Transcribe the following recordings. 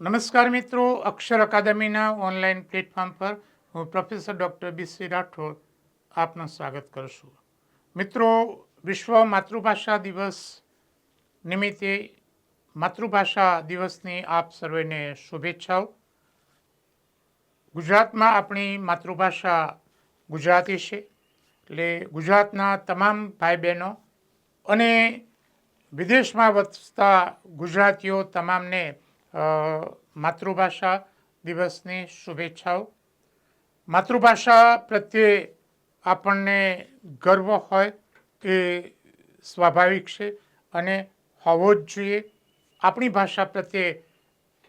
નમસ્કાર મિત્રો, અક્ષર અકાદમીના online platform પર હું પ્રોફેસર ડૉક્ટર બી રાઠોડ આપનું સ્વાગત કરું છું. મિત્રો, વિશ્વ માતૃભાષા દિવસ નિમિત્તે માતૃભાષા દિવસની આપ સર્વેને શુભેચ્છાઓ. ગુજરાતમાં આપણી માતૃભાષા ગુજરાતી છે, એટલે ગુજરાતના તમામ ભાઈ બહેનો અને વિદેશમાં વસતા ગુજરાતીઓ તમામને માતૃભાષા દિવસની શુભેચ્છાઓ. માતૃભાષા પ્રત્યે આપણને ગર્વ હોય એ સ્વાભાવિક છે અને હોવો જ જોઈએ. આપણી ભાષા પ્રત્યે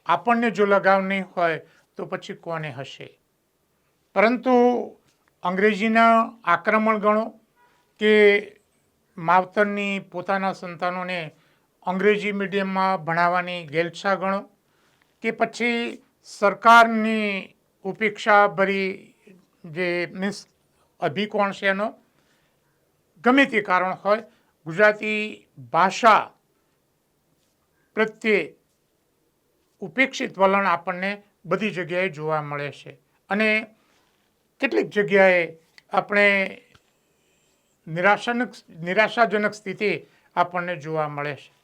આપણને જો લગાવ નહીં હોય તો પછી કોને હશે? પરંતુ અંગ્રેજીના આક્રમણ ગણો કે માવતરની પોતાના સંતાનોને અંગ્રેજી મીડિયમમાં ભણાવવાની ગેલછા ગણો કે પછી સરકારની ઉપેક્ષાભરી જે મીન્સ અભિકોણ છે એનો, ગમે તે કારણ હોય, ગુજરાતી ભાષા પ્રત્યે ઉપેક્ષિત વલણ આપણને બધી જગ્યાએ જોવા મળે છે. અને કેટલીક જગ્યાએ આપણે નિરાશાનક, નિરાશાજનક સ્થિતિ આપણને જોવા મળે છે.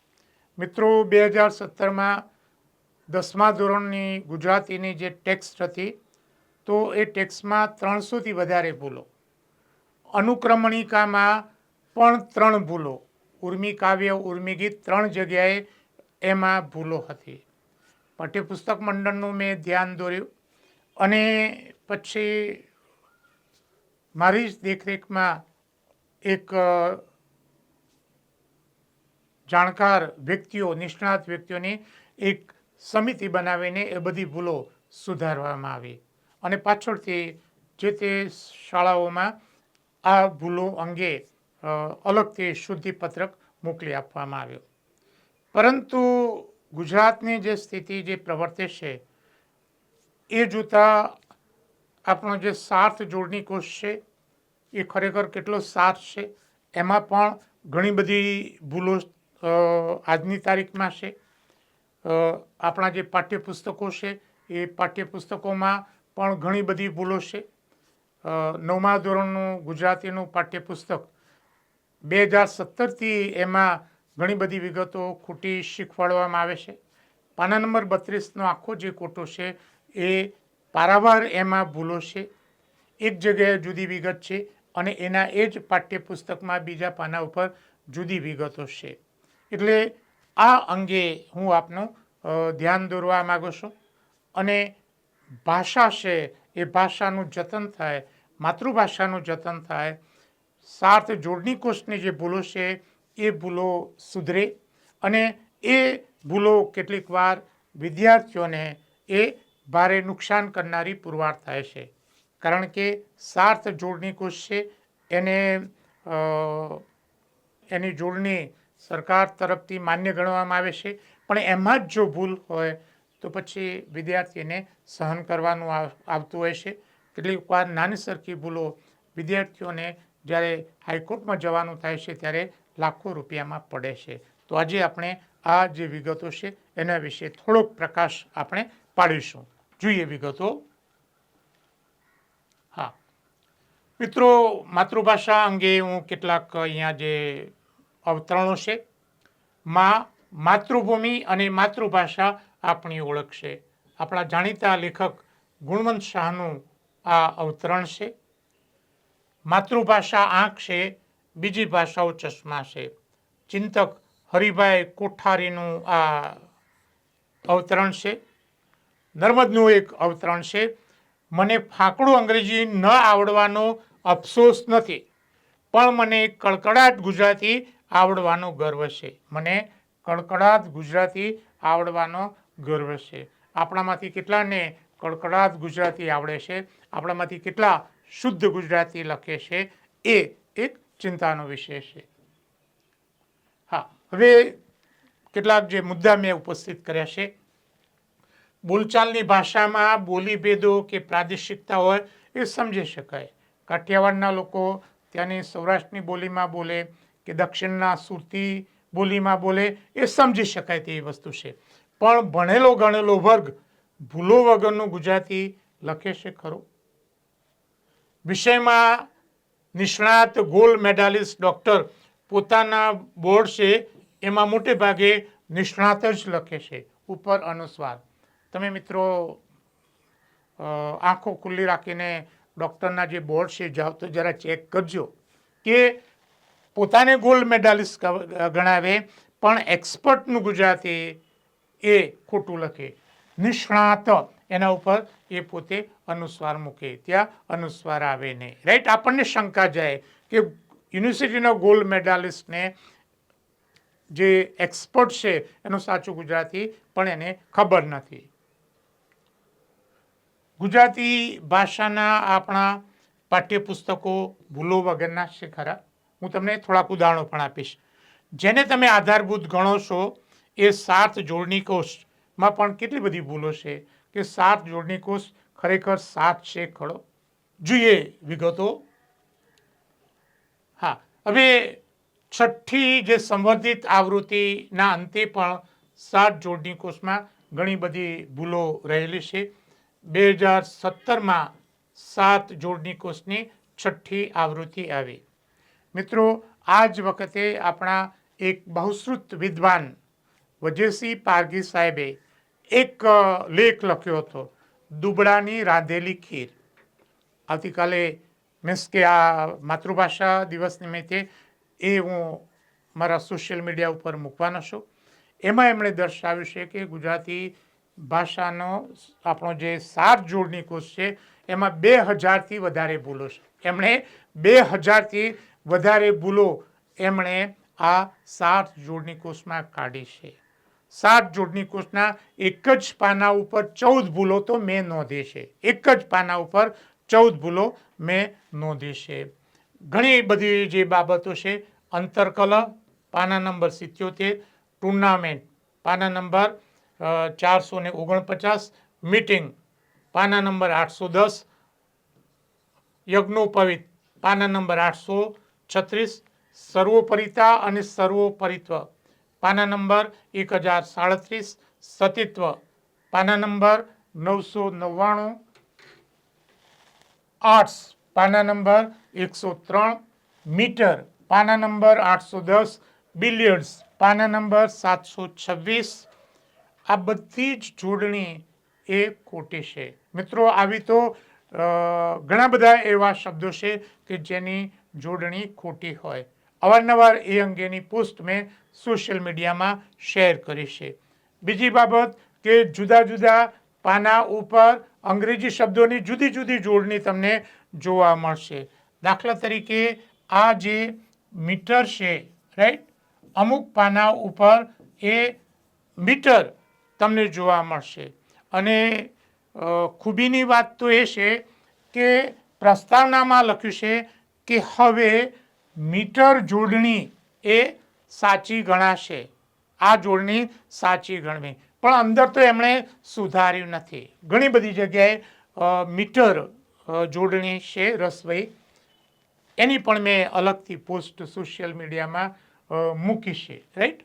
મિત્રો, બે હજાર સત્તરમાં દસમા ધોરણની ગુજરાતીની જે ટેક્સ્ટ હતી, તો એ ટેક્સ્ટમાં ત્રણસોથી વધારે ભૂલો. અનુક્રમણિકામાં પણ ત્રણ ભૂલો. ઉર્મી કાવ્ય, ઉર્મી ગીત ત્રણ જગ્યાએ એમાં ભૂલો હતી. પાઠ્યપુસ્તક મંડળનું મેં ધ્યાન દોર્યું અને પછી મારી જ દેખરેખમાં એક જાણકાર વ્યક્તિઓ, નિષ્ણાત વ્યક્તિઓની એક સમિતિ બનાવીને એ બધી ભૂલો સુધારવામાં આવી. અને પાછળથી જે તે શાળાઓમાં આ ભૂલો અંગે અલગથી શુદ્ધિપત્રક મોકલી આપવામાં આવ્યો. પરંતુ ગુજરાતની જે સ્થિતિ, જે પ્રવર્તે છે, એ જોતાં આપણો જે સાર્થ જોડણી કોષ છે, એ ખરેખર કેટલો સાર્થ છે? એમાં પણ ઘણી બધી ભૂલો આજની તારીખમાં છે. આપણા જે પાઠ્યપુસ્તકો છે, એ પાઠ્યપુસ્તકોમાં પણ ઘણી બધી ભૂલો છે. નવમા ધોરણનું ગુજરાતીનું પાઠ્યપુસ્તક બે હજાર સત્તરથી એમાં ઘણી બધી વિગતો ખોટી શીખવાડવામાં આવે છે. પાના નંબર બત્રીસનો આખો જે કોટો છે, એ પારાવાર એમાં ભૂલો છે. એક જગ્યાએ જુદી વિગત છે અને એના એ જ પાઠ્યપુસ્તકમાં બીજા પાના ઉપર જુદી વિગતો છે. એટલે આ અંગે હું આપનું ધ્યાન દોરવા માગું છું. અને ભાષા છે, એ ભાષાનું જતન થાય, માતૃભાષાનું જતન થાય, સાર્થ જોડણી કોષની જે ભૂલો છે, એ ભૂલો સુધરે અને એ ભૂલો કેટલીક વાર વિદ્યાર્થીઓને એ ભારે નુકસાન કરનારી પુરવાર થાય છે. કારણ કે સાર્થ જોડણી કોષ છે, એને એની જોડણી સરકાર તરફથી માન્ય ગણવામાં આવે છે. પણ એમાં જ જો ભૂલ હોય તો પછી વિદ્યાર્થીને સહન કરવાનું આવતું હોય છે. કેટલીક વાર નાની સરખી ભૂલો વિદ્યાર્થીઓને જ્યારે હાઈકોર્ટમાં જવાનું થાય છે ત્યારે લાખો રૂપિયામાં પડે છે. તો આજે આપણે આ જે વિગતો છે એના વિશે થોડોક પ્રકાશ આપણે પાડીશું. જોઈએ વિગતો. હા. મિત્રો, માતૃભાષા અંગે હું કેટલાક અહીંયા જે અવતરણો છે. માં માતૃભૂમિ અને માતૃભાષા આપણી ઓળખ છે. આપણા જાણીતા લેખક ગુણવંત શાહનું આ અવતરણ છે. માતૃભાષા આંખ છે, બીજી ભાષાઓ ચશ્મા છે. ચિંતક હરિભાઈ કોઠારીનું આ અવતરણ છે. નર્મદનું એક અવતરણ છે. મને ફાંકડું અંગ્રેજી ન આવડવાનો અફસોસ નથી, પણ મને કડકડાટ ગુજરાતી આવડવાનો ગર્વ છે. મને કડકડાટ ગુજરાતી આવડવાનો ગર્વ છે. આપણામાંથી કેટલાને કડકડાટ ગુજરાતી આવડે છે? આપણામાંથી કેટલા શુદ્ધ ગુજરાતી લખે છે? એ એક ચિંતાનો વિષય છે. હા, હવે કેટલાક જે મુદ્દા મેં ઉપસ્થિત કર્યા છે. બોલચાલની ભાષામાં બોલી ભેદો કે પ્રાદેશિકતા હોય એ સમજી શકાય. કાઠિયાવાડના લોકો ત્યાંની સૌરાષ્ટ્રની બોલીમાં બોલે કે દક્ષિણના સુરતી બોલીમાં બોલે એ સમજી શકાય તેવી વસ્તુ છે. પણ ભણેલો ગણેલો વર્ગ ભૂલો વગરનું ગુજરાતી લખે છે ખરો? વિષયમાં નિષ્ણાત ગોલ્ડ મેડાલિસ્ટ ડૉક્ટર પોતાના બોર્ડ છે, એમાં મોટે ભાગે નિષ્ણાત જ લખે છે, ઉપર અનુસ્વાર. તમે મિત્રો આંખો ખુલ્લી રાખીને ડૉક્ટરના જે બોર્ડ છે, જાઓ તો જરા ચેક કરજો કે પોતાને ગોલ્ડ મેડાલિસ્ટ ગણાવે, પણ એક્સપર્ટનું ગુજરાતી એ ખોટું લખે. નિષ્ણાત એના ઉપર એ પોતે અનુસ્વાર મૂકે. ત્યાં અનુસ્વાર આવે નહીં. રાઈટ આપણને શંકા જાય કે યુનિવર્સિટીનો ગોલ્ડ મેડાલિસ્ટને જે એક્સપર્ટ છે, એનું સાચું ગુજરાતી પણ એને ખબર નથી. ગુજરાતી ભાષાના આપણા પાઠ્યપુસ્તકો ભૂલો વગરના છે ખરા? હું તમને થોડાક ઉદાહરણો પણ આપીશ. જેને તમે આધારભૂત ગણો છો, એ સાત જોડણી કોષમાં પણ કેટલી બધી ભૂલો છે કે સાત જોડણી કોષ ખરેખર સાત છે ખરો? જોઈએ વિગતો. હા, હવે છઠ્ઠી જે સંવર્ધિત આવૃત્તિના અંતે પણ સાત જોડણી કોષમાં ઘણી બધી ભૂલો રહેલી છે. બે હજાર સત્તરમાં સાત જોડણી કોષની છઠ્ઠી આવૃત્તિ આવી. મિત્રો આ જ વખતે આપણા એક બહુશ્રુત વિદ્વાન વજયસિંહ પારગી સાહેબે એક લેખ લખ્યો હતો, દુબળાની રાંધેલી ખીર. આવતીકાલે મીન્સ કે આ માતૃભાષા દિવસ નિમિત્તે એ હું મારા સોશિયલ મીડિયા ઉપર મૂકવાનો છું. એમાં એમણે દર્શાવ્યું છે કે ગુજરાતી ભાષાનો આપણો જે સાત જોડણી કોષ છે, એમાં બે હજારથી વધારે ભૂલો છે. એમણે બે હજારથી વધારે ભૂલો એમણે આ સાત જોડની કોષમાં કાઢી છે. સાત જોડની કોષના એક જ પાના ઉપર ચૌદ ભૂલો તો મેં નોંધી છે. એક જ પાના ઉપર ચૌદ ભૂલો મેં નોંધી છે. ઘણી બધી જે બાબતો છે, અંતરકલ, પાના નંબર સિત્યોતેર, ટુર્નામેન્ટ, પાના નંબર ચારસો ને ઓગણપચાસ, મીટિંગ, પાના નંબર આઠસો દસ, યજ્ઞોપવિત, પાના નંબર આઠસો છત્રીસ, સર્વોપરિતા અને સર્વોપરિત્વ. પાના નંબર એક હજાર સાડત્રીસ, સતીત્વ. પાના નંબર નવસો નવ્વાણું. આર્ટ્સ પાના નંબર એકસો ત્રણ. મીટર, પાના નંબર આઠસો દસ. બિલિયર્ડ્સ, પાના નંબર સાતસો છવ્વીસ. આ બધી જ જોડણી એ ખોટી છે. મિત્રો, આવી તો ઘણા બધા એવા શબ્દો છે કે જેની જોડણી ખોટી હોય. અવારનવાર એ અંગેની પોસ્ટ મેં સોશિયલ મીડિયામાં શેર કરી છે. બીજી બાબત કે જુદા જુદા પાના ઉપર અંગ્રેજી શબ્દોની જુદી જુદી જોડણી તમને જોવા મળશે. દાખલા તરીકે આ જે મીટર છે રાઈટ અમુક પાના ઉપર એ મીટર તમને જોવા મળશે. અને ખૂબીની વાત તો એ છે કે પ્રસ્તાવનામાં લખ્યું છે કે હવે મીટર જોડણી એ સાચી ગણાશે. આ જોડણી સાચી ગણવી. પણ અંદર તો એમણે સુધાર્યું નથી. ઘણી બધી જગ્યાએ મીટર જોડણી છે રસવઈ. એની પણ મેં અલગથી પોસ્ટ સોશિયલ મીડિયામાં મૂકી છે. રાઈટ?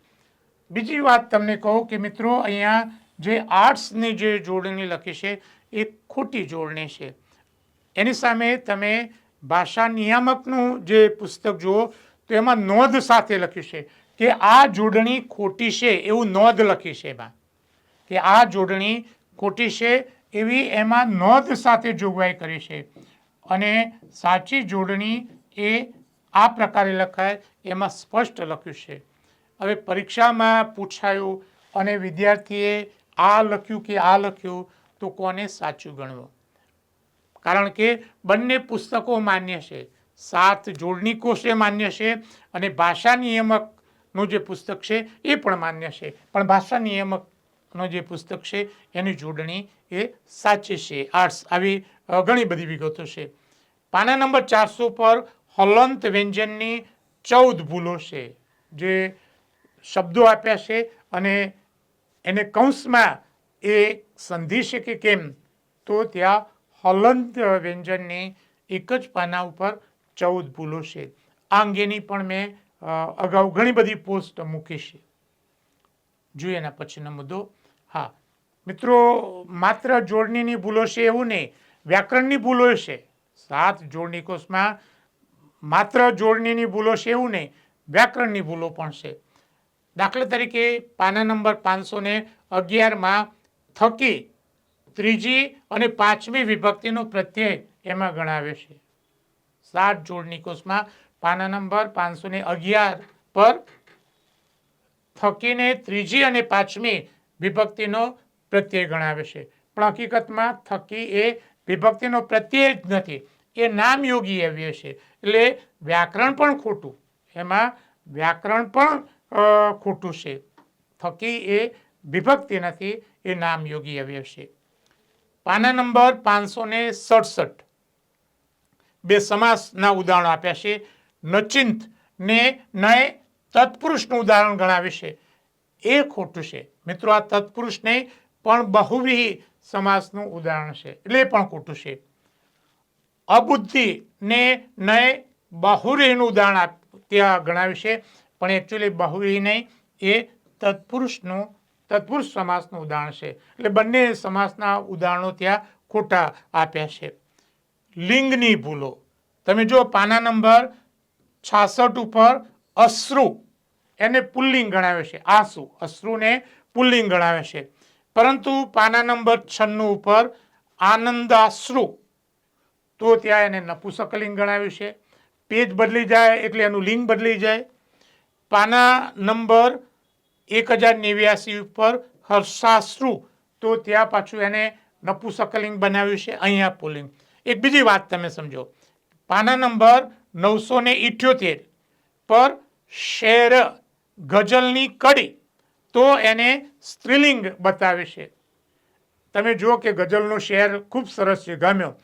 બીજી વાત તમને કહું કે મિત્રો, અહીંયા જે આર્ટ્સની જે જોડણી લખી છે, એ ખોટી જોડણી છે. એની સામે તમે ભાષા નિયામકનું જે પુસ્તક જુઓ, તો એમાં નોંધ સાથે લખ્યું છે કે આ જોડણી ખોટી છે એવું નોંધ લખી છે એમાં. કે આ જોડણી ખોટી છે એવી એમાં નોંધ સાથે જોગવાઈ કરી છે. અને સાચી જોડણી એ આ પ્રકારે લખાય, એમાં સ્પષ્ટ લખ્યું છે. હવે પરીક્ષામાં પૂછાયું અને વિદ્યાર્થીએ આ લખ્યું કે આ લખ્યું, તો કોને સાચું ગણવું? કારણ કે બંને પુસ્તકો માન્ય છે. સાત જોડણી કોષે માન્ય છે અને ભાષા નિયમકનું જે પુસ્તક છે એ પણ માન્ય છે. પણ ભાષા નિયમકનું જે પુસ્તક છે એની જોડણી એ સાચી છે. આર્ટ્સ આવી ઘણી બધી વિગતો છે. પાના નંબર ચારસો પર હલંત વ્યંજનની ચૌદ ભૂલો છે, જે શબ્દો આપ્યા છે અને એને કૌંસમાં એ સંધિ છે કે કેમ? તો ત્યાં હલંત વ્યંજનની એક જ પાના ઉપર ચૌદ ભૂલો છે. આ અંગેની પણ મેં અગાઉ ઘણી બધી પોસ્ટ મૂકી છે. જોઈએ એના પછીનો મુદ્દો. હા, મિત્રો, માત્ર જોડણીની ભૂલો છે એવું નહીં, વ્યાકરણની ભૂલો છે. સાત જોડણી કોષમાં માત્ર જોડણીની ભૂલો છે એવું નહીં, વ્યાકરણની ભૂલો પણ છે. દાખલા તરીકે પાના નંબર પાંચસો ને અગિયારમાં થકી ત્રીજી અને પાંચમી વિભક્તિનો પ્રત્યય એમાં ગણાવે છે. સાત જોડ કોષમાં પાના નંબર પાંચસો ને અગિયાર પર થકીને ત્રીજી અને પાંચમી વિભક્તિનો પ્રત્યય ગણાવે છે. પણ હકીકતમાં થકી એ વિભક્તિનો પ્રત્યય જ નથી, એ નામયોગી આવ્ય છે. એટલે વ્યાકરણ પણ ખોટું, એમાં વ્યાકરણ પણ ખોટું છે. થકી એ વિભક્તિ નથી, એ નામયોગી આવ્ય છે. પાના નંબર પાંચસો ને સડસઠ. બે સમાસના ઉદાહરણો આપ્યા છે. નચિંત ને નય તત્પુરુષનું ઉદાહરણ ગણાવે છે. એ ખોટું છે. મિત્રો, આ તત્પુરુષ નહીં પણ બહુવ્રીહી સમાસનું ઉદાહરણ છે. એટલે પણ ખોટું છે. અબુદ્ધિ ને નય બહુરીનું ઉદાહરણ ત્યાં ગણાવ્યું છે. પણ એકચ્યુઅલી બહુરી નહીં, એ તત્પુરુષનું તત્પુરુષ સમાસનું ઉદાહરણ છે. એટલે બંને સમાસના ઉદાહરણો ત્યાં ખોટા આપ્યા છે. લિંગની ભૂલો. તમે જો પાના નંબર છાસઠ ઉપર અશ્રુ. એને પુલ્લિંગ ગણાવે છે. આંસુ. અશ્રુને પુલ્લિંગ ગણાવે છે. પરંતુ પાના નંબર છન્નું ઉપર આનંદાશ્રુ. તો ત્યાં એને નપુસકલિંગ ગણાવ્યું છે. પેજ બદલી જાય એટલે એનું લિંગ બદલી જાય. પાના નંબર એક હજાર નેવ્યાસી ઉપર હર્ષાશ્રુ, તો ત્યાં પાછું એને નપુસકલિંગ બનાવ્યું છે, અહીંયા પુલ્લિંગ એક બીજી વાત તમે સમજો. પાના નંબર નવસો ને ઇઠ્યોતેર પર શેર ગઝલની કડી, તો એને સ્ત્રીલિંગ બતાવે છે. તમે જુઓ કે ગઝલનો શેર ખૂબ સરસ છે, ગમ્યો.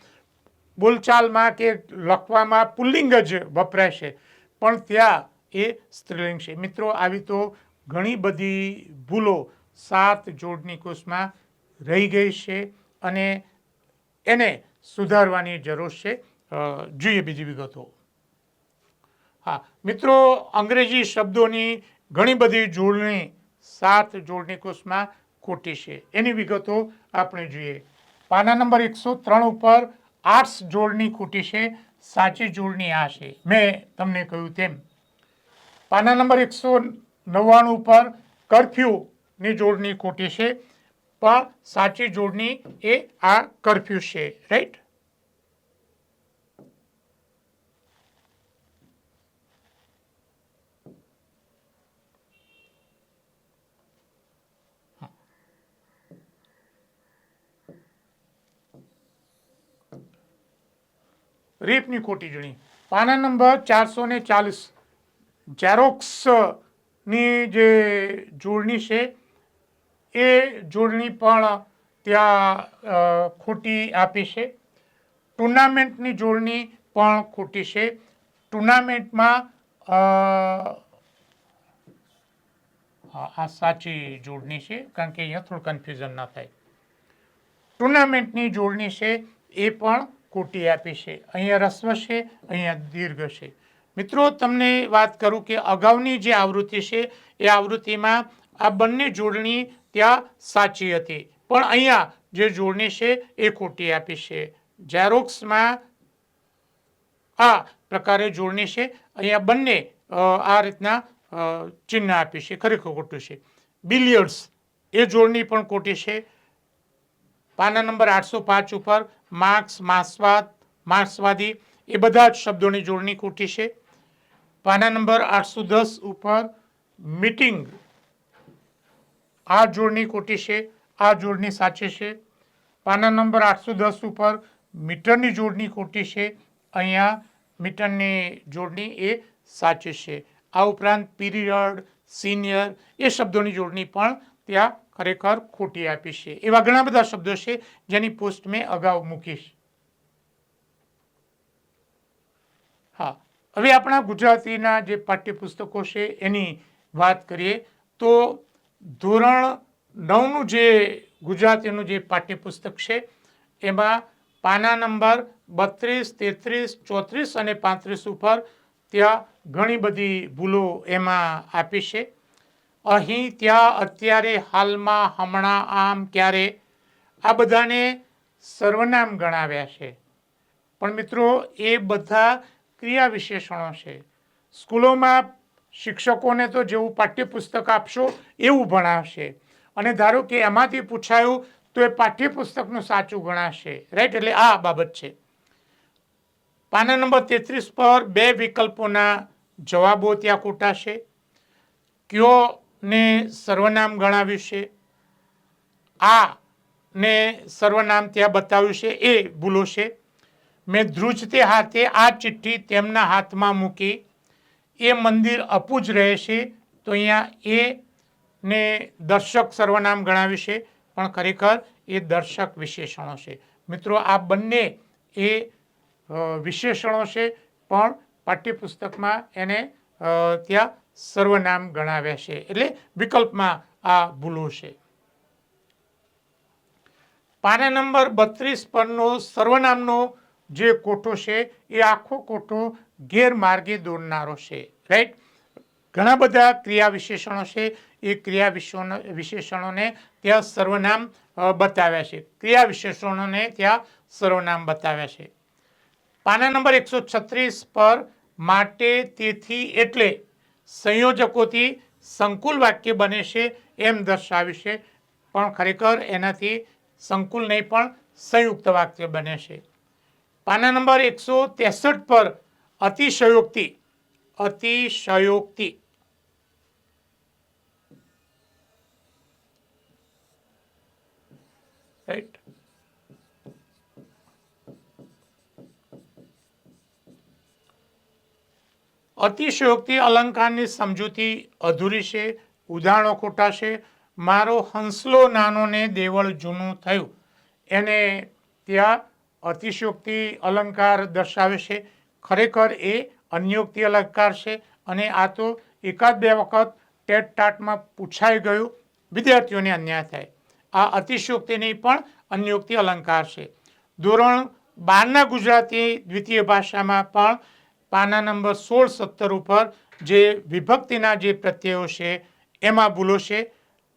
બોલચાલમાં કે લખવામાં પુલ્લિંગ જ વપરાય છે, પણ ત્યાં એ સ્ત્રીલિંગ છે. મિત્રો, આવી તો ઘણી બધી ભૂલો સાત જોડની કોષમાં રહી ગઈ છે અને એને સુધારવાની જરૂર છે. જોઈએ બીજી વિગતો. હા, મિત્રો, અંગ્રેજી શબ્દોની ઘણી બધી જોડણી સાત જોડણી કોષમાં ખોટી છે. એની વિગતો આપણે જોઈએ. પાના નંબર એકસો ત્રણ ઉપર આર્ટ્સ જોડણી ખોટી છે, સાચી જોડણી આ છે. મેં તમને કહ્યું તેમ. પાના નંબર એકસો નવ્વાણું ઉપર કરફ્યુની જોડણી ખોટી છે. પણ સાચી જોડણી એ આ કરફ્યુ છે રાઈટ રેપની ખોટી જોડણી. પાના નંબર ચારસો ને ચાલીસ. ઝેરોક્સની જે જોડણી છે, એ જોડણી પણ ત્યાં ખોટી આપી છે. ટુર્નામેન્ટની જોડણી પણ ખોટી છે. ટુર્નામેન્ટમાં આ સાચી જોડણી છે, કારણ કે અહીંયા થોડું કન્ફ્યુઝન ના થાય. ટુર્નામેન્ટની જોડણી છે, એ પણ ખોટી આપી છે. અહીંયા રસ્વ છે, અહીંયા દીર્ઘ છે. મિત્રો, તમને વાત કરું કે અગાઉની જે આવૃત્તિ છે, એ આવૃત્તિમાં આ બંને જોડણી ત્યાં સાચી હતી. પણ અહીંયા જે જોડણી છે, એ ખોટી આપી છે. ઝેરોક્સમાં આ પ્રકારે જોડણી છે. અહીંયા બંને આ રીતના ચિહ્ન આપી છે. ખરેખર ખોટું છે. બિલિયર્ડ્સ એ જોડણી પણ ખોટી છે. પાના નંબર આઠસો પાંચ ઉપર માર્ક્સ, માર્ક્સવાદ, માર્ક્સવાદી, એ બધા જ શબ્દોની જોડણી ખોટી છે. પાના નંબર આઠસો દસ ઉપર મીટિંગ. આ જોડણી ખોટી છે, આ જોડણી સાચી છે. પાના નંબર આઠસો દસ ઉપર મીટરની જોડણી ખોટી છે, અહીંયા મીટરની જોડણી એ સાચી છે. આ ઉપરાંત પીરિયડ, સિનિયર એ શબ્દોની જોડણી પણ ત્યાં ખરેખર ખોટી આપી છે. એવા ઘણા બધા શબ્દો છે જેની પોસ્ટ મેં અગાઉ મૂકીશ હા હવે આપણા ગુજરાતીના જે પાઠ્યપુસ્તકો છે એની વાત કરીએ તો ધોરણ નવનું જે ગુજરાતીનું જે પાઠ્યપુસ્તક છે, એમાં પાના નંબર બત્રીસ, તેત્રીસ, ચોત્રીસ અને પાંત્રીસ ઉપર ત્યાં ઘણી બધી ભૂલો એમાં આપી છે. અહીં ત્યાં અત્યારે હાલમાં હમણાં આમ ક્યારે આ બધાને સર્વનામ ગણાવ્યા છે. પણ મિત્રો, એ બધા ક્રિયા વિશેષણો છે. સ્કૂલોમાં શિક્ષકોને તો જેવું પાઠ્યપુસ્તક આપશો એવું ભણાવશે. અને ધારો કે એમાંથી પૂછાયું તો એ પાઠ્યપુસ્તકનું સાચું ગણાશે. રાઈટ એટલે આ બાબત છે. પાના નંબર તેત્રીસ પર બે વિકલ્પોના જવાબો ત્યાં ખોટા છે કયો ને સર્વનામ ગણાવ્યું છે? આ ને સર્વનામ ત્યાં બતાવ્યું છે. એ ભૂલો છે. મેં ધ્રુજતી હાથે આ ચિઠ્ઠી તેમના હાથમાં મૂકી. એ મંદિર અપૂજ જ રહેશે તો અહીંયા એ ને દર્શક સર્વનામ ગણાવ્યું છે. પણ ખરેખર એ દર્શક વિશેષણો છે. મિત્રો, આ બંને એ વિશેષણો છે, પણ પાઠ્યપુસ્તકમાં એને ત્યાં સર્વનામ ગણાવ્યા છે. એટલે વિકલ્પમાં આ ભૂલો છે. પાના નંબર બત્રીસ પરનો સર્વનામનો જે કોઠો છે, એ આખો કોઠો ગેરમાર્ગે દોરનારો છે. રાઈટ ઘણા બધા ક્રિયા વિશેષણો છે. એ ક્રિયા વિશેષણો, વિશેષણોને ત્યાં સર્વનામ બતાવ્યા છે. ક્રિયા વિશેષણોને ત્યાં સર્વનામ બતાવ્યા છે. પાના નંબર એકસો છત્રીસ પર માટે તેથી એટલે સંયોજકોથી સંકુલ વાક્ય બને છે એમ દર્શાવ્યું છે. પણ ખરેખર એનાથી સંકુલ નહીં, પણ સંયુક્ત વાક્ય બને છે. પાના નંબર એકસો ત્રેસઠ પર અતિશયોક્તિ અતિશયોક્તિ. રાઈટ અતિશયોક્તિ અલંકારની સમજૂતી અધૂરી છે, ઉદાહરણો ખોટા છે. મારો હંસલો નાનો ને દેવળ જૂનું થયું. એને ત્યાં અતિશયોક્તિ અલંકાર દર્શાવે છે. ખરેખર એ અન્યોક્તિ અલંકાર છે અને આ તો એકાદ બે વખત ટેટ ટાટમાં પૂછાઈ ગયું. વિદ્યાર્થીઓને અન્યાય થાય. આ અતિશયોક્તિની પણ અન્યોક્તિ અલંકાર છે. ધોરણ બારના ગુજરાતી દ્વિતીય ભાષામાં પણ પાના નંબર સોળ સત્તર ઉપર જે વિભક્તિના જે પ્રત્યયો છે, એમાં ભૂલો છે.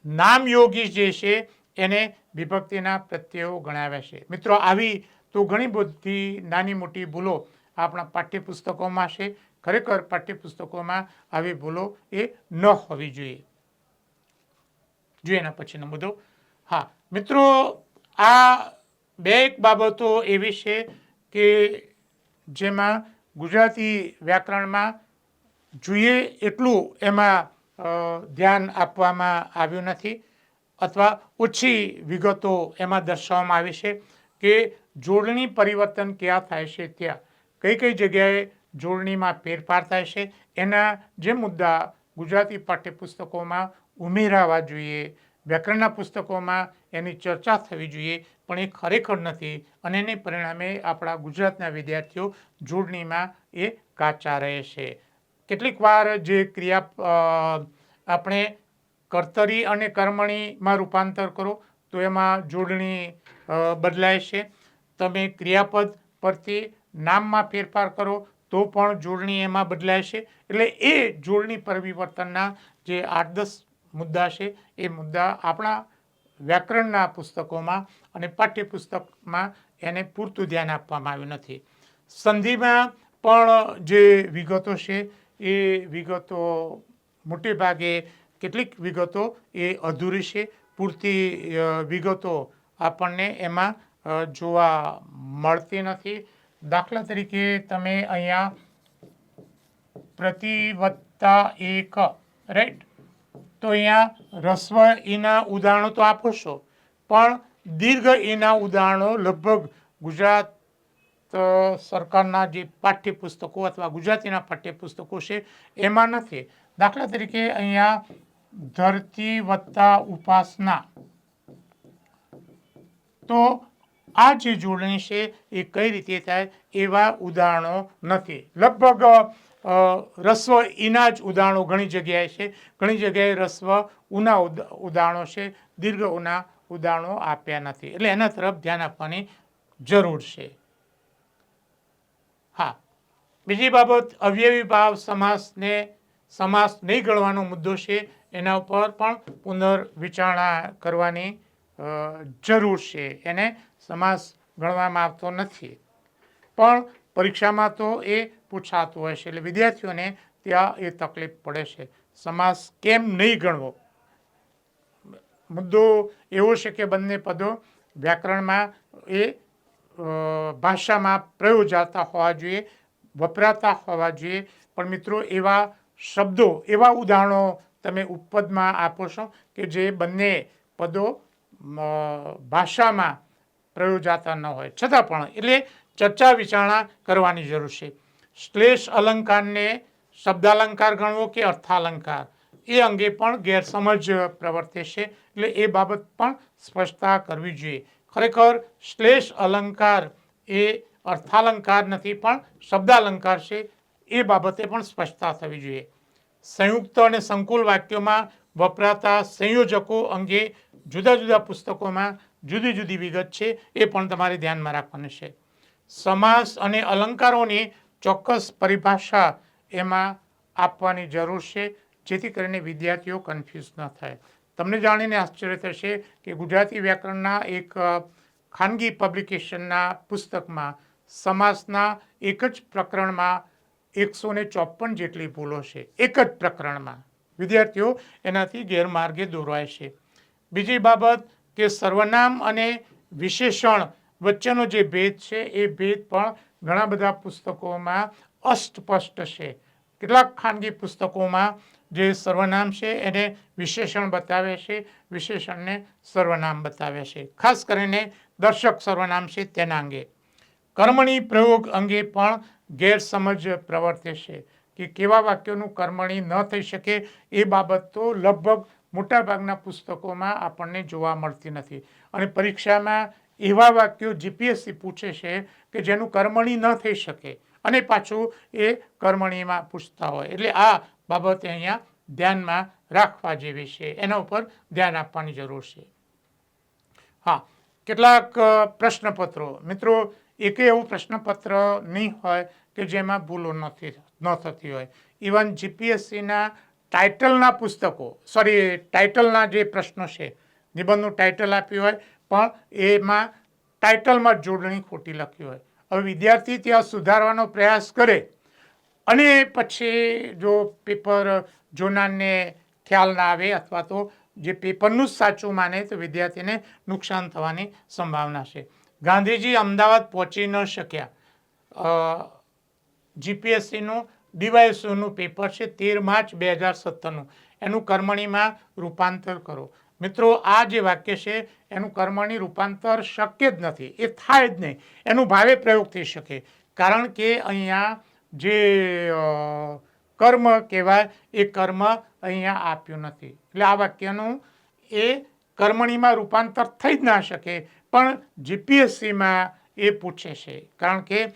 નામયોગી જે છે, એને વિભક્તિના પ્રત્યયો ગણાવ્યા છે. મિત્રો, આવી તો ઘણી બધી નાની મોટી ભૂલો આપણા પાઠ્યપુસ્તકોમાં છે. ખરેખર પાઠ્યપુસ્તકોમાં આવી ભૂલો એ ન હોવી જોઈએ. જોઈએ એના પછીનો મુદ્દો. હા, મિત્રો, આ બે એક બાબતો એવી છે કે જેમાં ગુજરાતી વ્યાકરણમાં જોઈએ એટલું એમાં ધ્યાન આપવામાં આવ્યું નથી અથવા ઓછી વિગતો એમાં દર્શાવવામાં આવી છે કે જોડણી પરિવર્તન ક્યાં થાય છે ત્યાં? કઈ કઈ જગ્યાએ જોડણીમાં ફેરફાર થાય છે? એના જે મુદ્દા ગુજરાતી પાઠ્યપુસ્તકોમાં ઉમેરાવા જોઈએ, વ્યાકરણના પુસ્તકોમાં એની ચર્ચા થવી જોઈએ, પણ એ ખરેખર નથી અને એને પરિણામે આપણા ગુજરાતના વિદ્યાર્થીઓ જોડણીમાં એ કાચા રહે છે. કેટલીક વાર જે ક્રિયા આપણે કર્તરી અને કર્મણીમાં રૂપાંતર કરો તો એમાં જોડણી બદલાય છે. તમે ક્રિયાપદ પરથી નામમાં ફેરફાર કરો તો પણ જોડણી એમાં બદલાશે એટલે એ જોડણી પરિવર્તનના જે આઠ દસ મુદ્દા છે, એ મુદ્દા આપણા વ્યાકરણના પુસ્તકોમાં અને પાઠ્યપુસ્તકમાં એને પૂરતું ધ્યાન આપવામાં આવ્યું નથી. સંધિમાં પણ જે વિગતો છે, એ વિગતો મોટે ભાગે કેટલીક વિગતો એ અધૂરી છે. પૂરતી વિગતો આપણને એમાં જોવા મળતી નથી. દાખલા તરીકે તમે અહીંયા પ્રતિવત્તા એક રાઈટ તો અહીંયા રસ્વ એના ઉદાહરણો તો આપો છો પણ દીર્ઘ એના ઉદાહરણો લગભગ ગુજરાત સરકારના જે પાઠ્યપુસ્તકો અથવા ગુજરાતીના પાઠ્યપુસ્તકો છે, એમાં નથી. દાખલા તરીકે અહીંયા ધરતી વત્તા ઉપાસના. તો આ જે જોડણી છે, એ કઈ રીતે થાય એવા ઉદાહરણો નથી. લગભગ રસ્વ ઈના જ ઉદાહરણો ઘણી જગ્યાએ છે. ઘણી જગ્યાએ રસ્વ ઉના ઉદ- ઉદાહરણો છે. દીર્ઘ ઉના ઉદાહરણો આપ્યા નથી. એટલે એના તરફ ધ્યાન આપવાની જરૂર છે. હા. બીજી બાબત, અવયવી ભાવ સમાસને, સમાસ નહીં ગણવાનો મુદ્દો છે, એના ઉપર પણ પુનર્વિચારણા કરવાની જરૂર છે. એને સમાસ ગણવામાં આવતો નથી. પણ પરીક્ષામાં તો એ પૂછાતું છે. એટલે વિદ્યાર્થીઓને ત્યાં એ તકલીફ પડે છે. સમાસ કેમ નહીં ગણવો? મુદ્દો એવો છે કે બંને પદો વ્યાકરણમાં એ ભાષામાં પ્રયોજાતા હોવા જોઈએ, વપરાતા હોવા જોઈએ. પણ મિત્રો, એવા શબ્દો, એવા ઉદાહરણો તમે ઉપપદમાં આપો છો કે જે બંને પદો ભાષામાં પ્રયોજાતા ન હોય. છતાં પણ એટલે ચર્ચા વિચારણા કરવાની જરૂર છે. શ્લેષ અલંકારને શબ્દાલંકાર ગણવો કે અર્થાલંકાર? એ અંગે પણ ગેરસમજ પ્રવર્તે છે. એટલે એ બાબત પણ સ્પષ્ટતા કરવી જોઈએ. ખરેખર શ્લેષ અલંકાર એ અર્થાલંકાર નથી, પણ શબ્દાલંકાર છે. એ બાબતે પણ સ્પષ્ટતા થવી જોઈએ. સંયુક્ત અને સંકુલ વાક્યોમાં વપરાતા સંયોજકો અંગે જુદા જુદા પુસ્તકોમાં જુદી જુદી વિગત છે, એ પણ તમારે ધ્યાનમાં રાખવાનું છે. સમાસ અને અલંકારોની ચોક્કસ પરિભાષા એમાં આપવાની જરૂર છે, જેથી કરીને વિદ્યાર્થીઓ કન્ફ્યુઝ ન થાય. તમને જાણીને આશ્ચર્ય થશે કે ગુજરાતી વ્યાકરણના એક ખાનગી પબ્લિકેશનના પુસ્તકમાં સમાસના એક જ પ્રકરણમાં એકસો ને ચોપન જેટલી ભૂલો છે. એક જ પ્રકરણમાં. વિદ્યાર્થીઓ એનાથી ગેરમાર્ગે દોરવાય છે. બીજી બાબત કે સર્વનામ અને વિશેષણ વચ્ચેનો જે ભેદ છે, એ ભેદ પણ ઘણા બધા પુસ્તકોમાં અસ્પષ્ટ છે. કેટલાક ખાનગી પુસ્તકોમાં જે સર્વનામ છે, એને વિશેષણ બતાવે છે, વિશેષણને સર્વનામ બતાવે છે. ખાસ કરીને દર્શક સર્વનામ છે તેના અંગે. કર્મણી પ્રયોગ અંગે પણ ગેરસમજ પ્રવર્તે છે કે કેવા વાક્યોનું કર્મણી ન થઈ શકે એ બાબત તો લગભગ મોટાભાગના પુસ્તકોમાં આપણને જોવા મળતી નથી. અને પરીક્ષામાં એવા વાક્યો જીપીએસસી પૂછે છે કે જેનું કર્મણી ન થઈ શકે. અને પાછું એ કર્મણીમાં પૂછતા હોય. એટલે આ બાબતે અહીંયા ધ્યાનમાં રાખવા જેવી છે. એના ઉપર ધ્યાન આપવાની જરૂર છે. હા, કેટલાક પ્રશ્નપત્રો. મિત્રો, એકે એવું પ્રશ્નપત્ર નહીં હોય કે જેમાં ભૂલો નથી, ન થતી હોય. ઇવન જીપીએસસીના ટાઇટલના પુસ્તકો સોરી ટાઇટલના જે પ્રશ્નો છે, નિબંધનું ટાઇટલ આપ્યું હોય, પણ એમાં ટાઇટલમાં જોડણી ખોટી લખી હોય. હવે વિદ્યાર્થી ત્યાં સુધારવાનો પ્રયાસ કરે, અને પછી જો પેપર જોનારને ખ્યાલ ના આવે અથવા તો જે પેપરનું જ સાચું માને, તો વિદ્યાર્થીને નુકસાન થવાની સંભાવના છે. ગાંધીજી અમદાવાદ પહોંચી ન શક્યા. જીપીએસસીનું ડીવાયએસઓનું પેપર છે તેર માર્ચ બે હજાર સત્તરનું. એનું કર્મણીમાં રૂપાંતર કરો. મિત્રો, આ જે વાક્ય છે, એનું કર્મણી રૂપાંતર શક્ય જ નથી. એ થાય જ નહીં. એનું ભાવે પ્રયોગ થઈ શકે. કારણ કે અહીંયા જે કર્મ કહેવાય, એ કર્મ અહીંયા આપ્યું નથી. એટલે આ વાક્યનું એ કર્મણીમાં રૂપાંતર થઈ જ ના શકે. પણ જીપીએસસીમાં એ પૂછે છે. કારણ કે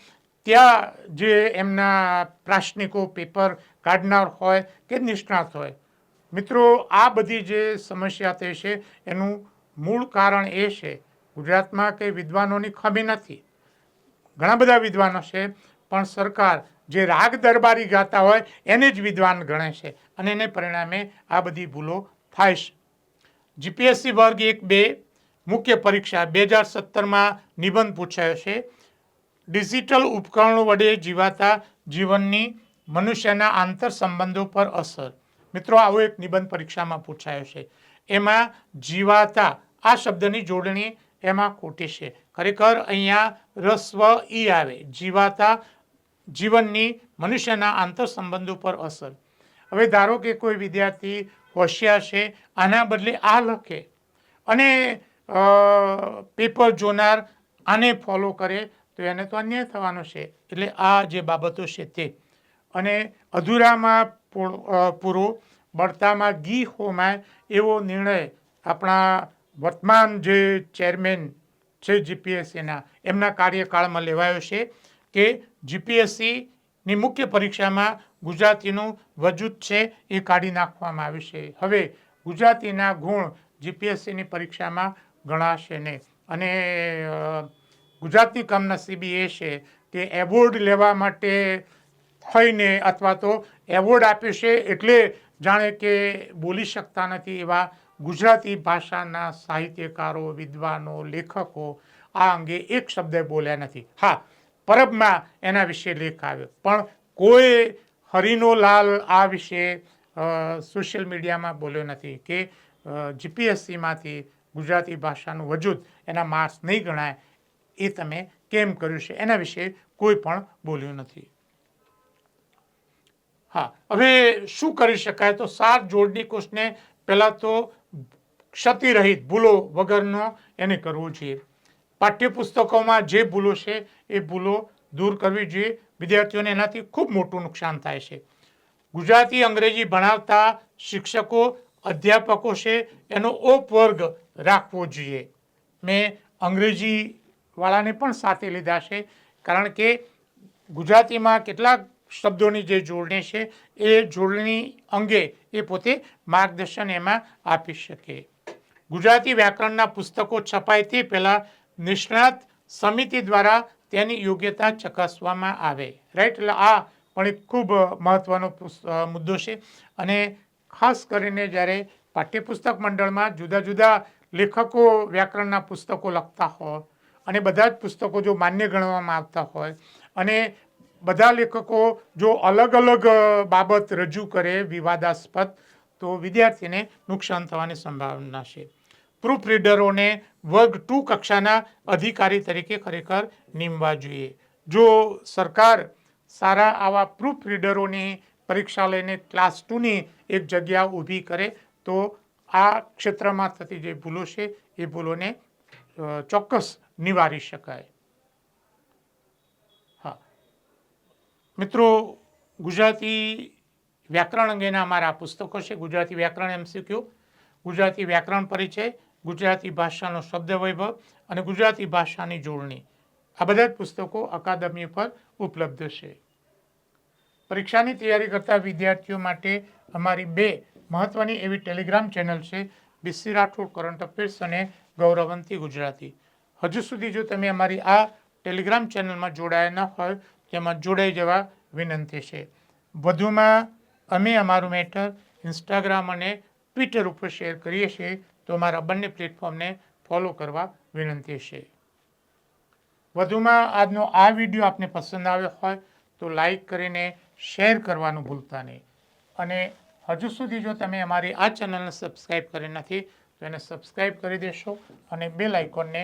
ત્યાં જે એમના પ્રાશ્નિકો, પેપર કાઢનાર હોય કે નિષ્ણાત હોય. મિત્રો, આ બધી જે સમસ્યા તે છે, એનું મૂળ કારણ એ છે, ગુજરાતમાં કે વિદ્વાનોની ખામી નથી. ઘણા બધા વિદ્વાનો છે, પણ સરકાર જે રાગ દરબારી ગાતા હોય, એને જ વિદ્વાન ગણે છે અને એને પરિણામે આ બધી ભૂલો થાય છે. જીપીએસસી વર્ગ એક બે મુખ્ય પરીક્ષા બે હજાર સત્તરમાં નિબંધ પૂછાયો છે. ડિજિટલ ઉપકરણો વડે જીવાતા જીવનની મનુષ્યના આંતર સંબંધો પર અસર. મિત્રો, આવો એક નિબંધ પરીક્ષામાં પૂછાયો છે. એમાં જીવાતા, આ શબ્દની જોડણી એમાં ખોટી છે. ખરેખર અહીંયા રસ્વ ઈ આવે. જીવાતા જીવનની મનુષ્યના આંતર સંબંધો પર અસર. હવે ધારો કે કોઈ વિદ્યાર્થી હોશિયાર છે, આના બદલે આ લખે અને પેપર જોનાર આને ફોલો કરે તો એને તો અન્યાય થવાનો છે. એટલે આ જે બાબતો છે તે. અને અધૂરામાં પૂરો બળતામાં ઘી હોમાય એવો નિર્ણય આપણા વર્તમાન જે ચેરમેન છે જીપીએસસીના એમના કાર્યકાળમાં લેવાયો છે કે જીપીએસસીની મુખ્ય પરીક્ષામાં ગુજરાતીનું વજૂદ છે એ કાઢી નાખવામાં આવ્યું છે. હવે ગુજરાતીના ગુણ જીપીએસસીની પરીક્ષામાં ગણાશે નહીં. અને ગુજરાતની કમનસીબી એ છે કે એવોર્ડ લેવા માટે થઈને અથવા તો એવોર્ડ આપ્યો છે એટલે જાણે કે બોલી શકતા નથી એવા ગુજરાતી ભાષાના સાહિત્યકારો, વિદ્વાનો, લેખકો આ અંગે એક શબ્દ બોલ્યા નથી. હા, પરબમાં એના વિશે લેખ આવ્યો. પણ કોઈ હરિનો લાલ આ વિશે સોશિયલ મીડિયામાં બોલ્યો નથી કે જીપીએસસીમાંથી ગુજરાતી ભાષાનું વજૂદ એના માર્ક્સ નહીં ગણાય. એ તમે કેમ કર્યું છે? એના વિશે કોઈ પણ બોલ્યું નથી. હા, હવે શું કરી શકાય? તો સાત જોડણી કોષને પહેલાં તો ક્ષતિરહિત ભૂલો વગરનો એને કરવો જોઈએ. પાઠ્યપુસ્તકોમાં જે ભૂલો છે, એ ભૂલો દૂર કરવી જોઈએ. વિદ્યાર્થીઓને એનાથી ખૂબ મોટું નુકસાન થાય છે. ગુજરાતી અંગ્રેજી ભણાવતા શિક્ષકો, અધ્યાપકો છે, એનો ઓપ વર્ગ રાખવો જોઈએ. મેં અંગ્રેજી વાળાને પણ સાથે લીધા છે. કારણ કે ગુજરાતીમાં કેટલાક શબ્દોની જે જોડણી છે, એ જોડણી અંગે એ પોતે માર્ગદર્શન એમાં આપી શકે. ગુજરાતી વ્યાકરણના પુસ્તકો છપાય તે પહેલાં નિષ્ણાત સમિતિ દ્વારા તેની યોગ્યતા ચકાસવામાં આવે. રાઈટ એટલે આ પણ એક ખૂબ મહત્ત્વનો મુદ્દો છે. અને ખાસ કરીને જ્યારે પાઠ્યપુસ્તક મંડળમાં જુદા જુદા લેખકો વ્યાકરણના પુસ્તકો લખતા હોય અને બધા જ પુસ્તકો જો માન્ય ગણવામાં આવતા હોય અને બધા લેખકો જો અલગ અલગ બાબત રજૂ કરે વિવાદાસ્પદ, તો વિદ્યાર્થીને નુકસાન થવાની સંભાવના છે. પ્રૂફ રીડરોને વર્ગ ટુ કક્ષાના અધિકારી તરીકે ખરેખર નીમવા જોઈએ. જો સરકાર સારા આવા પ્રૂફ રીડરોની પરીક્ષા લઈને ક્લાસ ટુની એક જગ્યા ઊભી કરે, તો આ ક્ષેત્રમાં થતી જે ભૂલો છે, એ ભૂલોને ચોક્કસ નિવારી શકાય. હા. મિત્રો, ગુજરાતી વ્યાકરણ અંગેના અમારા પુસ્તકો છે. ગુજરાતી વ્યાકરણ એમસીક્યુ ગુજરાતી વ્યાકરણ પરિચય, ગુજરાતી ભાષાનો શબ્દ વૈભવ અને ગુજરાતી ભાષાની જોડણી. આ બધા જ પુસ્તકો અકાદમી પર ઉપલબ્ધ છે. પરીક્ષાની તૈયારી કરતા વિદ્યાર્થીઓ માટે અમારી બે મહત્ત્વની એવી ટેલિગ્રામ ચેનલ છે. બીસી રાઠોડ, કરંટ અફેર્સ અને ગૌરવંતી ગુજરાતી. હજુ સુધી જો તમે અમારી આ ટેલિગ્રામ ચેનલમાં જોડાયા ન હોય, તેમાં જોડાઈ જવા વિનંતી છે. વધુમાં અમે અમારું મેટર ઇન્સ્ટાગ્રામ અને ટ્વિટર ઉપર શેર કરીએ છીએ, તો અમારા બંને પ્લેટફોર્મને ફોલો કરવા વિનંતી છે. વધુમાં આજનો આ વીડિયો આપને પસંદ આવ્યો હોય, તો લાઈક કરીને શેર કરવાનું ભૂલતા નહીં. અને હજુ સુધી જો તમે અમારી આ ચેનલને સબસ્ક્રાઈબ કરી નથી, તો એને સબસ્ક્રાઈબ કરી દેશો અને બેલ આઇકોનને